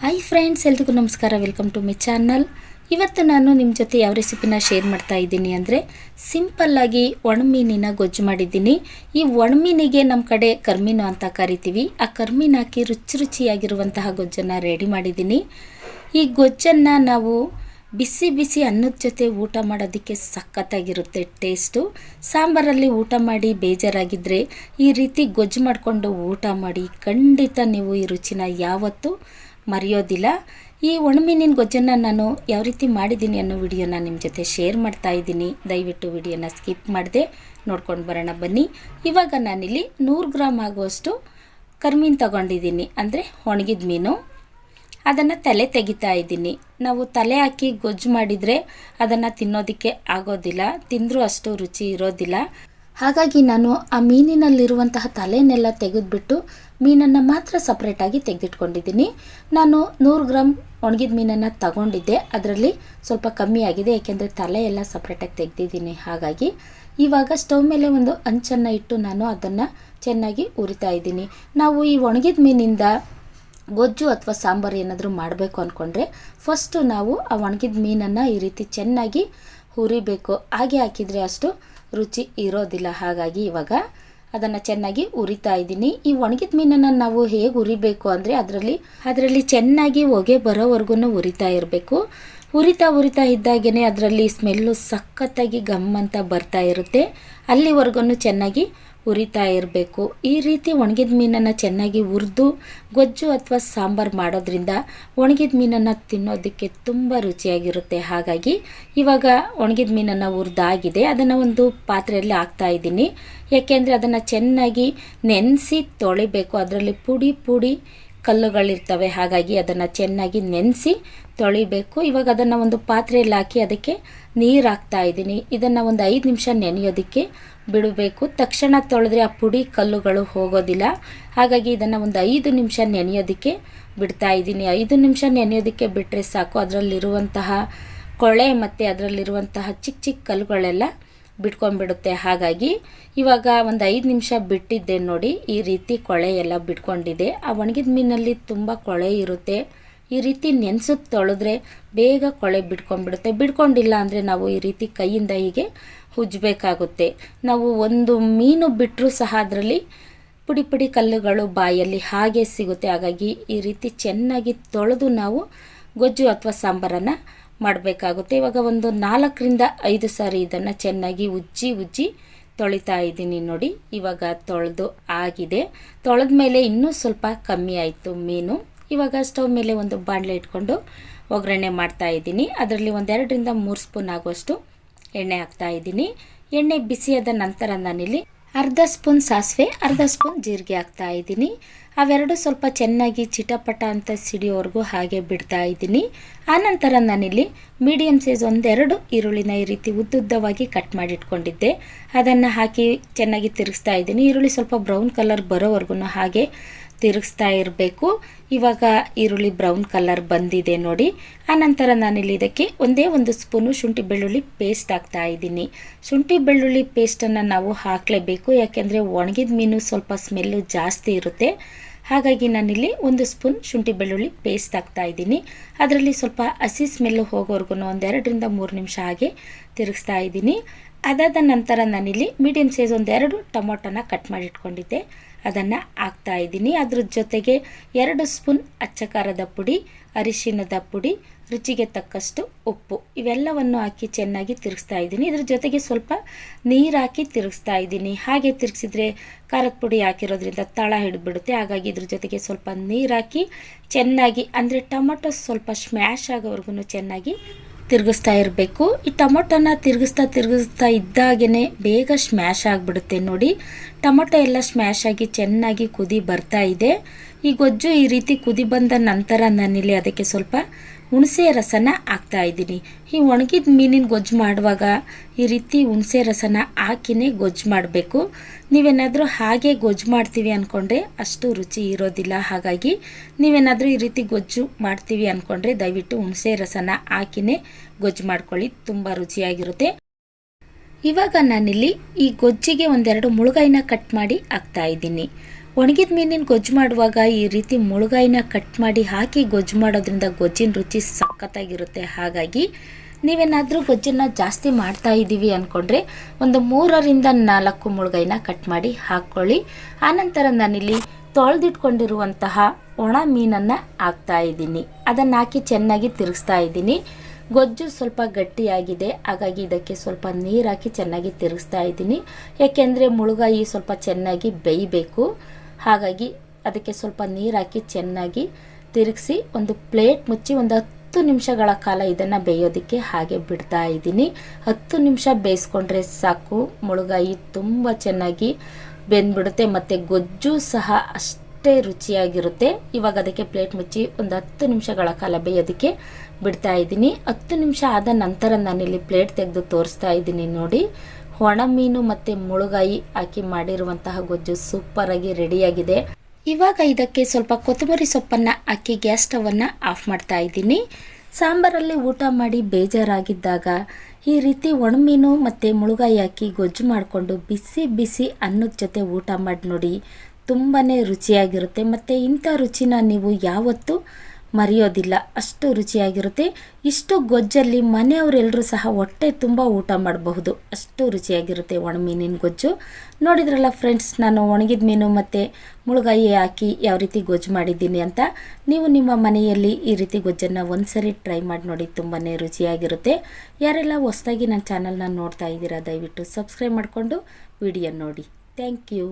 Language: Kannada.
ಹಾಯ್ ಫ್ರೆಂಡ್ಸ್ ಎಲ್ರಿಗೂ ನಮಸ್ಕಾರ. ವೆಲ್ಕಮ್ ಟು ಮೈ ಚಾನಲ್ ಇವತ್ತು ನಾನು ನಿಮ್ಮ ಜೊತೆ ಯಾವ ರೆಸಿಪಿನ ಶೇರ್ ಮಾಡ್ತಾ ಇದ್ದೀನಿ ಅಂದರೆ ಸಿಂಪಲ್ಲಾಗಿ ಒಣಮೀನಿನ ಗೊಜ್ಜು ಮಾಡಿದ್ದೀನಿ. ಈ ಒಣಮೀನಿಗೆ ನಮ್ಮ ಕಡೆ ಕರ್ಮೀನು ಅಂತ ಕರಿತೀವಿ. ಆ ಕರ್ಮೀನು ಹಾಕಿ ರುಚಿ ರುಚಿಯಾಗಿರುವಂತಹ ಗೊಜ್ಜನ್ನು ರೆಡಿ ಮಾಡಿದ್ದೀನಿ. ಈ ಗೊಜ್ಜನ್ನು ನಾವು ಬಿಸಿ ಬಿಸಿ ಅನ್ನದ ಜೊತೆ ಊಟ ಮಾಡೋದಕ್ಕೆ ಸಖತ್ತಾಗಿರುತ್ತೆ ಟೇಸ್ಟು ಸಾಂಬಾರಲ್ಲಿ ಊಟ ಮಾಡಿ ಬೇಜಾರಾಗಿದ್ದರೆ ಈ ರೀತಿ ಗೊಜ್ಜು ಮಾಡಿಕೊಂಡು ಊಟ ಮಾಡಿ ಖಂಡಿತ ನೀವು ಈ ರುಚಿನ ಯಾವತ್ತೂ ಮರೆಯೋದಿಲ್ಲ. ಈ ಒಣಮೀನಿನ ಗೊಜ್ಜನ್ನು ನಾನು ಯಾವ ರೀತಿ ಮಾಡಿದ್ದೀನಿ ಅನ್ನೋ ವಿಡಿಯೋನ ನಿಮ್ಮ ಜೊತೆ ಶೇರ್ ಮಾಡ್ತಾ ಇದ್ದೀನಿ. ದಯವಿಟ್ಟು ವಿಡಿಯೋನ ಸ್ಕಿಪ್ ಮಾಡದೆ ನೋಡ್ಕೊಂಡು ಬರೋಣ ಬನ್ನಿ. ಇವಾಗ ನಾನಿಲ್ಲಿ ನೂರು ಗ್ರಾಮ್ ಆಗುವಷ್ಟು ಕರ್ಮೀನು ತಗೊಂಡಿದ್ದೀನಿ. ಅಂದರೆ ಒಣಗಿದ ಮೀನು. ಅದನ್ನು ತಲೆ ತೆಗಿತಾ ಇದ್ದೀನಿ. ನಾವು ತಲೆ ಹಾಕಿ ಗೊಜ್ಜು ಮಾಡಿದರೆ ಅದನ್ನು ತಿನ್ನೋದಕ್ಕೆ ಆಗೋದಿಲ್ಲ. ತಿಂದರೂ ಅಷ್ಟು ರುಚಿ ಇರೋದಿಲ್ಲ. ಹಾಗಾಗಿ ನಾನು ಆ ಮೀನಿನಲ್ಲಿರುವಂತಹ ತಲೆಯನ್ನೆಲ್ಲ ತೆಗೆದುಬಿಟ್ಟು ಮೀನನ್ನು ಮಾತ್ರ ಸಪ್ರೇಟಾಗಿ ತೆಗೆದಿಟ್ಕೊಂಡಿದ್ದೀನಿ. ನಾನು ನೂರು ಗ್ರಾಮ್ ಒಣಗಿದ ಮೀನನ್ನು ತಗೊಂಡಿದ್ದೆ. ಅದರಲ್ಲಿ ಸ್ವಲ್ಪ ಕಮ್ಮಿ ಆಗಿದೆ, ಏಕೆಂದರೆ ತಲೆ ಎಲ್ಲ ಸಪ್ರೇಟಾಗಿ ತೆಗೆದಿದ್ದೀನಿ. ಹಾಗಾಗಿ ಇವಾಗ ಸ್ಟವ್ ಮೇಲೆ ಒಂದು ಅಂಚನ್ನು ಇಟ್ಟು ನಾನು ಅದನ್ನು ಚೆನ್ನಾಗಿ ಉರಿತಾ ಇದ್ದೀನಿ. ನಾವು ಈ ಒಣಗಿದ ಮೀನಿಂದ ಗೊಜ್ಜು ಅಥವಾ ಸಾಂಬಾರು ಏನಾದರೂ ಮಾಡಬೇಕು ಅಂದ್ಕೊಂಡ್ರೆ ಫಸ್ಟು ನಾವು ಆ ಒಣಗಿದ ಮೀನನ್ನು ಈ ರೀತಿ ಚೆನ್ನಾಗಿ ಹುರಿಬೇಕು. ಹಾಗೆ ಹಾಕಿದರೆ ಅಷ್ಟು ರುಚಿ ಇರೋದಿಲ್ಲ. ಹಾಗಾಗಿ ಇವಾಗ ಅದನ್ನು ಚೆನ್ನಾಗಿ ಉರಿತಾ ಇದ್ದೀನಿ. ಈ ಒಣಗಿದ ಮೀನನ್ನು ನಾವು ಹೇಗೆ ಉರಿಬೇಕು ಅಂದರೆ ಅದರಲ್ಲಿ ಅದರಲ್ಲಿ ಚೆನ್ನಾಗಿ ಹೊಗೆ ಬರೋವರೆಗೂ ಉರಿತಾ ಇರಬೇಕು. ಉರಿತಾ ಉರಿತಾ ಇದ್ದಾಗೇ ಅದರಲ್ಲಿ ಸ್ಮೆಲ್ಲು ಸಖತ್ತಾಗಿ ಗಮ್ ಅಂತ ಬರ್ತಾ ಇರುತ್ತೆ. ಅಲ್ಲಿವರೆಗೂ ಚೆನ್ನಾಗಿ ಉರಿತಾ ಇರಬೇಕು. ಈ ರೀತಿ ಒಣಗಿದ ಮೀನನ್ನು ಚೆನ್ನಾಗಿ ಹುರಿದು, ಗೊಜ್ಜು ಅಥವಾ ಸಾಂಬಾರು ಮಾಡೋದ್ರಿಂದ ಒಣಗಿದ ಮೀನನ್ನು ತಿನ್ನೋದಕ್ಕೆ ತುಂಬ ರುಚಿಯಾಗಿರುತ್ತೆ. ಹಾಗಾಗಿ ಇವಾಗ ಒಣಗಿದ ಮೀನನ್ನು ಹುರಿದಾಗಿದೆ. ಅದನ್ನು ಒಂದು ಪಾತ್ರೆಯಲ್ಲಿ ಹಾಕ್ತಾ ಇದ್ದೀನಿ. ಯಾಕೆಂದರೆ ಅದನ್ನು ಚೆನ್ನಾಗಿ ನೆನೆಸಿ ತೊಳಿಬೇಕು. ಅದರಲ್ಲಿ ಪುಡಿ ಪುಡಿ ಕಲ್ಲುಗಳಿರ್ತವೆ. ಹಾಗಾಗಿ ಅದನ್ನು ಚೆನ್ನಾಗಿ ನೆನೆಸಿ ತೊಳಿಬೇಕು. ಇವಾಗ ಅದನ್ನು ಒಂದು ಪಾತ್ರೆಯಲ್ಲಿ ಹಾಕಿ ಅದಕ್ಕೆ ನೀರು ಹಾಕ್ತಾ ಇದ್ದೀನಿ. ಇದನ್ನು ಒಂದು ಐದು ನಿಮಿಷ ನೆನೆಯೋದಕ್ಕೆ ಬಿಡಬೇಕು. ತಕ್ಷಣ ತೊಳೆದ್ರೆ ಆ ಪುಡಿ ಕಲ್ಲುಗಳು ಹೋಗೋದಿಲ್ಲ. ಹಾಗಾಗಿ ಇದನ್ನು ಒಂದು ಐದು ನಿಮಿಷ ನೆನೆಯೋದಕ್ಕೆ ಬಿಡ್ತಾ ಇದ್ದೀನಿ. ಐದು ನಿಮಿಷ ನೆನೆಯೋದಕ್ಕೆ ಬಿಟ್ಟರೆ ಸಾಕು. ಅದರಲ್ಲಿರುವಂತಹ ಕೊಳೆ ಮತ್ತು ಅದರಲ್ಲಿರುವಂತಹ ಚಿಕ್ಕ ಚಿಕ್ಕ ಕಲ್ಲುಗಳೆಲ್ಲ ಬಿಟ್ಕೊಂಡ್ಬಿಡುತ್ತೆ. ಹಾಗಾಗಿ ಇವಾಗ ಒಂದು ಐದು ನಿಮಿಷ ಬಿಟ್ಟಿದ್ದೆ ನೋಡಿ, ಈ ರೀತಿ ಕೊಳೆ ಎಲ್ಲ ಬಿಟ್ಕೊಂಡಿದೆ. ಆ ಒಣಗಿದ ಮೀನಲ್ಲಿ ತುಂಬ ಕೊಳೆ ಇರುತ್ತೆ. ಈ ರೀತಿ ನೆನೆಸುತ್ತೆ ತೊಳೆದ್ರೆ ಬೇಗ ಕೊಳೆ ಬಿಟ್ಕೊಂಡ್ಬಿಡುತ್ತೆ. ಬಿಡ್ಕೊಂಡಿಲ್ಲ ಅಂದರೆ ನಾವು ಈ ರೀತಿ ಕೈಯಿಂದ ಹೀಗೆ ಉಜ್ಜಬೇಕಾಗುತ್ತೆ ನಾವು ಒಂದು ಮೀನು ಬಿಟ್ಟರೂ ಸಹ ಅದರಲ್ಲಿ ಪುಡಿ ಪುಡಿ ಕಲ್ಲುಗಳು ಬಾಯಲ್ಲಿ ಹಾಗೆ ಸಿಗುತ್ತೆ. ಹಾಗಾಗಿ ಈ ರೀತಿ ಚೆನ್ನಾಗಿ ತೊಳೆದು ನಾವು ಗೊಜ್ಜು ಅಥವಾ ಸಾಂಬಾರನ್ನು ಮಾಡಬೇಕಾಗುತ್ತೆ. ಇವಾಗ ಒಂದು ನಾಲ್ಕರಿಂದ ಐದು ಸಾರಿ ಇದನ್ನು ಚೆನ್ನಾಗಿ ಉಜ್ಜಿ ಉಜ್ಜಿ ತೊಳಿತಾ ಇದ್ದೀನಿ ನೋಡಿ. ಇವಾಗ ತೊಳೆದು ಆಗಿದೆ. ತೊಳೆದ ಮೇಲೆ ಇನ್ನೂ ಸ್ವಲ್ಪ ಕಮ್ಮಿ ಆಯಿತು ಮೀನು. ಇವಾಗ ಸ್ಟವ್ ಮೇಲೆ ಒಂದು ಬಾಣಲೆ ಇಟ್ಕೊಂಡು ಒಗ್ಗರಣೆ ಮಾಡ್ತಾ ಇದ್ದೀನಿ. ಅದರಲ್ಲಿ ಒಂದೆರಡರಿಂದ ಮೂರು ಸ್ಪೂನ್ ಆಗುವಷ್ಟು ಎಣ್ಣೆ ಹಾಕ್ತಾ ಇದ್ದೀನಿ. ಎಣ್ಣೆ ಬಿಸಿಯಾದ ನಂತರ ನಾನಿಲ್ಲಿ ಅರ್ಧ ಸ್ಪೂನ್ ಸಾಸಿವೆ, ಅರ್ಧ ಸ್ಪೂನ್ ಜೀರಿಗೆ ಹಾಕ್ತಾ ಇದ್ದೀನಿ. ಅವೆರಡು ಸ್ವಲ್ಪ ಚೆನ್ನಾಗಿ ಚಿಟಪಟ ಅಂತ ಸಿಡಿಯೋವರೆಗೂ ಹಾಗೆ ಬಿಡ್ತಾ ಇದ್ದೀನಿ. ಆನಂತರ ನಾನಿಲ್ಲಿ ಮೀಡಿಯಮ್ ಸೈಜ್ ಒಂದೆರಡು ಈರುಳ್ಳಿನ ಈ ರೀತಿ ಉದ್ದುದ್ದವಾಗಿ ಕಟ್ ಮಾಡಿಟ್ಕೊಂಡಿದ್ದೆ. ಅದನ್ನು ಹಾಕಿ ಚೆನ್ನಾಗಿ ತಿರುಗಿಸ್ತಾ ಇದ್ದೀನಿ. ಈರುಳ್ಳಿ ಸ್ವಲ್ಪ ಬ್ರೌನ್ ಕಲರ್ ಬರೋವರೆಗೂ ಹಾಗೆ ತಿರುಗಿಸ್ತಾ ಇರಬೇಕು. ಇವಾಗ ಈರುಳ್ಳಿ ಬ್ರೌನ್ ಕಲರ್ ಬಂದಿದೆ ನೋಡಿ. ಆನಂತರ ನಾನಿಲ್ಲಿ ಇದಕ್ಕೆ ಒಂದೇ ಒಂದು ಸ್ಪೂನು ಶುಂಠಿ ಬೆಳ್ಳುಳ್ಳಿ ಪೇಸ್ಟ್ ಹಾಕ್ತಾ ಇದ್ದೀನಿ. ಶುಂಠಿ ಬೆಳ್ಳುಳ್ಳಿ ಪೇಸ್ಟನ್ನು ನಾವು ಹಾಕಲೇಬೇಕು. ಯಾಕೆಂದರೆ ಒಣಗಿದ ಮೀನು ಸ್ವಲ್ಪ ಸ್ಮೆಲ್ಲು ಜಾಸ್ತಿ ಇರುತ್ತೆ. ಹಾಗಾಗಿ ನಾನಿಲ್ಲಿ ಒಂದು ಸ್ಪೂನ್ ಶುಂಠಿ ಬೆಳ್ಳುಳ್ಳಿ ಪೇಸ್ಟ್ ಹಾಕ್ತಾ ಇದ್ದೀನಿ. ಅದರಲ್ಲಿ ಸ್ವಲ್ಪ ಹಸಿ ಸ್ಮೆಲ್ಲು ಹೋಗೋವರೆಗೂ ಒಂದೆರಡರಿಂದ ಮೂರು ನಿಮಿಷ ಹಾಗೆ ತಿರುಗಿಸ್ತಾ ಇದ್ದೀನಿ. ಅದಾದ ನಂತರ ನಾನಿಲ್ಲಿ ಮೀಡಿಯಮ್ ಸೈಜ್ ಒಂದೆರಡು ಟೊಮೊಟೊನ ಕಟ್ ಮಾಡಿ ಇಟ್ಕೊಂಡಿದ್ದೆ. ಅದನ್ನು ಹಾಕ್ತಾ ಇದ್ದೀನಿ. ಅದ್ರ ಜೊತೆಗೆ ಎರಡು ಸ್ಪೂನ್ ಅಚ್ಚ ಖಾರದ ಪುಡಿ ಅರಿಶಿನದ ಪುಡಿ, ರುಚಿಗೆ ತಕ್ಕಷ್ಟು ಉಪ್ಪು. ಇವೆಲ್ಲವನ್ನು ಹಾಕಿ ಚೆನ್ನಾಗಿ ತಿರುಗಿಸ್ತಾ ಇದ್ದೀನಿ. ಇದ್ರ ಜೊತೆಗೆ ಸ್ವಲ್ಪ ನೀರು ಹಾಕಿ ತಿರುಗಿಸ್ತಾ ಇದ್ದೀನಿ. ಹಾಗೆ ತಿರುಗಿಸಿದ್ರೆ ಖಾರದ ಪುಡಿ ಹಾಕಿರೋದ್ರಿಂದ ತಳ ಹಿಡಿದ್ಬಿಡುತ್ತೆ. ಹಾಗಾಗಿ ಇದ್ರ ಜೊತೆಗೆ ಸ್ವಲ್ಪ ನೀರು ಹಾಕಿ ಚೆನ್ನಾಗಿ, ಅಂದರೆ ಟೊಮೊಟೊ ಸ್ವಲ್ಪ ಸ್ಮ್ಯಾಶ್ ಆಗೋವರೆಗೂ ಚೆನ್ನಾಗಿ ತಿರುಗಿಸ್ತಾ ಇರಬೇಕು. ಈ ಟೊಮೊಟೊನ ತಿರುಗಿಸ್ತಾ ತಿರುಗಿಸ್ತಾ ಇದ್ದಾಗೇ ಬೇಗ ಸ್ಮ್ಯಾಶ್ ಆಗಿಬಿಡುತ್ತೆ ನೋಡಿ. ಟೊಮೊಟೊ ಎಲ್ಲ ಸ್ಮ್ಯಾಶ್ ಆಗಿ ಚೆನ್ನಾಗಿ ಕುದಿ ಬರ್ತಾ ಇದೆ. ಈ ಗೊಜ್ಜು ಈ ರೀತಿ ಕುದಿ ಬಂದ ನಂತರ ನಾನಿಲ್ಲಿ ಅದಕ್ಕೆ ಸ್ವಲ್ಪ ಹುಣಸೆ ರಸನ ಹಾಕ್ತಾ ಇದ್ದೀನಿ. ಈ ಒಣಗಿದ ಮೀನಿನ ಗೊಜ್ಜು ಮಾಡುವಾಗ ಈ ರೀತಿ ಹುಣಸೆ ರಸನ ಹಾಕಿನೇ ಗೊಜ್ಜು ಮಾಡಬೇಕು. ನೀವೇನಾದರೂ ಹಾಗೆ ಗೊಜ್ಜು ಮಾಡ್ತೀವಿ ಅಂದ್ಕೊಂಡ್ರೆ ಅಷ್ಟು ರುಚಿ ಇರೋದಿಲ್ಲ. ಹಾಗಾಗಿ ನೀವೇನಾದರೂ ಈ ರೀತಿ ಗೊಜ್ಜು ಮಾಡ್ತೀವಿ ಅಂದ್ಕೊಂಡ್ರೆ ದಯವಿಟ್ಟು ಹುಣಸೆ ರಸನ ಹಾಕಿನೇ ಗೊಜ್ಜು ಮಾಡ್ಕೊಳ್ಳಿ. ತುಂಬ ರುಚಿಯಾಗಿರುತ್ತೆ. ಇವಾಗ ನಾನಿಲ್ಲಿ ಈ ಗೊಜ್ಜಿಗೆ ಒಂದೆರಡು ಮುಳುಗಾಯಿನ ಕಟ್ ಮಾಡಿ ಹಾಕ್ತಾ ಇದ್ದೀನಿ. ಒಣಗಿದ ಮೀನಿನ ಗೊಜ್ಜು ಮಾಡುವಾಗ ಈ ರೀತಿ ಮುಳುಗಾಯಿನ ಕಟ್ ಮಾಡಿ ಹಾಕಿ ಗೊಜ್ಜು ಮಾಡೋದ್ರಿಂದ ಗೊಜ್ಜಿನ ರುಚಿ ಸಖತ್ತಾಗಿರುತ್ತೆ. ಹಾಗಾಗಿ ನೀವೇನಾದರೂ ಗೊಜ್ಜನ್ನು ಜಾಸ್ತಿ ಮಾಡ್ತಾ ಇದ್ದೀವಿ ಅಂದ್ಕೊಂಡ್ರೆ ಒಂದು ಮೂರರಿಂದ ನಾಲ್ಕು ಮುಳುಗಾಯಿನ ಕಟ್ ಮಾಡಿ ಹಾಕ್ಕೊಳ್ಳಿ. ಆನಂತರ ನಾನಿಲ್ಲಿ ತೊಳೆದಿಟ್ಕೊಂಡಿರುವಂತಹ ಒಣ ಮೀನನ್ನು ಹಾಕ್ತಾ ಇದ್ದೀನಿ. ಅದನ್ನು ಹಾಕಿ ಚೆನ್ನಾಗಿ ತಿರುಗಿಸ್ತಾ ಇದ್ದೀನಿ. ಗೊಜ್ಜು ಸ್ವಲ್ಪ ಗಟ್ಟಿಯಾಗಿದೆ. ಹಾಗಾಗಿ ಇದಕ್ಕೆ ಸ್ವಲ್ಪ ನೀರು ಹಾಕಿ ಚೆನ್ನಾಗಿ ತಿರುಗಿಸ್ತಾ ಇದ್ದೀನಿ. ಯಾಕೆಂದರೆ ಮುಳುಗಾಯಿ ಸ್ವಲ್ಪ ಚೆನ್ನಾಗಿ ಬೇಯಬೇಕು. ಹಾಗಾಗಿ ಅದಕ್ಕೆ ಸ್ವಲ್ಪ ನೀರು ಹಾಕಿ ಚೆನ್ನಾಗಿ ತಿರುಗಿಸಿ ಒಂದು ಪ್ಲೇಟ್ ಮುಚ್ಚಿ ಒಂದು ಹತ್ತು ನಿಮಿಷಗಳ ಕಾಲ ಇದನ್ನು ಬೇಯೋದಕ್ಕೆ ಹಾಗೆ ಬಿಡ್ತಾ ಇದ್ದೀನಿ. ಹತ್ತು ನಿಮಿಷ ಬೇಯಿಸ್ಕೊಂಡ್ರೆ ಸಾಕು. ಮುಳುಗಾಯಿ ತುಂಬ ಚೆನ್ನಾಗಿ ಬೆಂದ್ಬಿಡುತ್ತೆ ಮತ್ತು ಗೊಜ್ಜು ಸಹ ಅಷ್ಟೇ ರುಚಿಯಾಗಿರುತ್ತೆ. ಇವಾಗ ಅದಕ್ಕೆ ಪ್ಲೇಟ್ ಮುಚ್ಚಿ ಒಂದು ಹತ್ತು ನಿಮಿಷಗಳ ಕಾಲ ಬೇಯೋದಕ್ಕೆ ಬಿಡ್ತಾ ಇದ್ದೀನಿ. ಹತ್ತು ನಿಮಿಷ ಆದ ನಂತರ ನಾನಿಲ್ಲಿ ಪ್ಲೇಟ್ ತೆಗೆದು ತೋರಿಸ್ತಾ ಇದ್ದೀನಿ ನೋಡಿ. ಒಣ ಮೀನು ಮತ್ತು ಮುಳುಗಾಯಿ ಹಾಕಿ ಮಾಡಿರುವಂತಹ ಗೊಜ್ಜು ಸೂಪರಾಗಿ ರೆಡಿಯಾಗಿದೆ ಇವಾಗ ಇದಕ್ಕೆ ಸ್ವಲ್ಪ ಕೊತ್ತಂಬರಿ ಸೊಪ್ಪನ್ನು ಹಾಕಿ ಗ್ಯಾಸ್ ಸ್ಟವನ್ನು ಆಫ್ ಮಾಡ್ತಾ ಇದ್ದೀನಿ. ಸಾಂಬಾರಲ್ಲಿ ಊಟ ಮಾಡಿ ಬೇಜಾರಾಗಿದ್ದಾಗ ಈ ರೀತಿ ಒಣಮೀನು ಮತ್ತು ಮುಳುಗಾಯಿ ಹಾಕಿ ಗೊಜ್ಜು ಮಾಡಿಕೊಂಡು ಬಿಸಿ ಬಿಸಿ ಅನ್ನದ ಜೊತೆ ಊಟ ಮಾಡಿ ನೋಡಿ ತುಂಬಾ ರುಚಿಯಾಗಿರುತ್ತೆ. ಮತ್ತು ಇಂಥ ರುಚಿನ ನೀವು ಯಾವತ್ತೂ ಮರೆಯೋದಿಲ್ಲ. ಅಷ್ಟು ರುಚಿಯಾಗಿರುತ್ತೆ. ಇಷ್ಟು ಗೊಜ್ಜಲ್ಲಿ ಮನೆಯವರೆಲ್ಲರೂ ಸಹ ಹೊಟ್ಟೆ ತುಂಬ ಊಟ ಮಾಡಬಹುದು. ಅಷ್ಟು ರುಚಿಯಾಗಿರುತ್ತೆ ಒಣಮೀನಿನ ಗೊಜ್ಜು. ನೋಡಿದ್ರಲ್ಲ ಫ್ರೆಂಡ್ಸ್, ನಾನು ಒಣಗಿದ ಮೀನು ಮತ್ತು ಮುಳುಗಾಯಿ ಹಾಕಿ ಯಾವ ರೀತಿ ಗೊಜ್ಜು ಮಾಡಿದ್ದೀನಿ ಅಂತ. ನೀವು ನಿಮ್ಮ ಮನೆಯಲ್ಲಿ ಈ ರೀತಿ ಗೊಜ್ಜನ್ನು ಒಂದ್ಸರಿ ಟ್ರೈ ಮಾಡಿ ನೋಡಿ ತುಂಬಾ ರುಚಿಯಾಗಿರುತ್ತೆ. ಯಾರೆಲ್ಲ ಹೊಸದಾಗಿ ನನ್ನ ಚಾನಲ್ನ ನೋಡ್ತಾ ಇದ್ದೀರಾ, ದಯವಿಟ್ಟು ಸಬ್ಸ್ಕ್ರೈಬ್ ಮಾಡಿಕೊಂಡು ವಿಡಿಯೋ ನೋಡಿ. Thank you.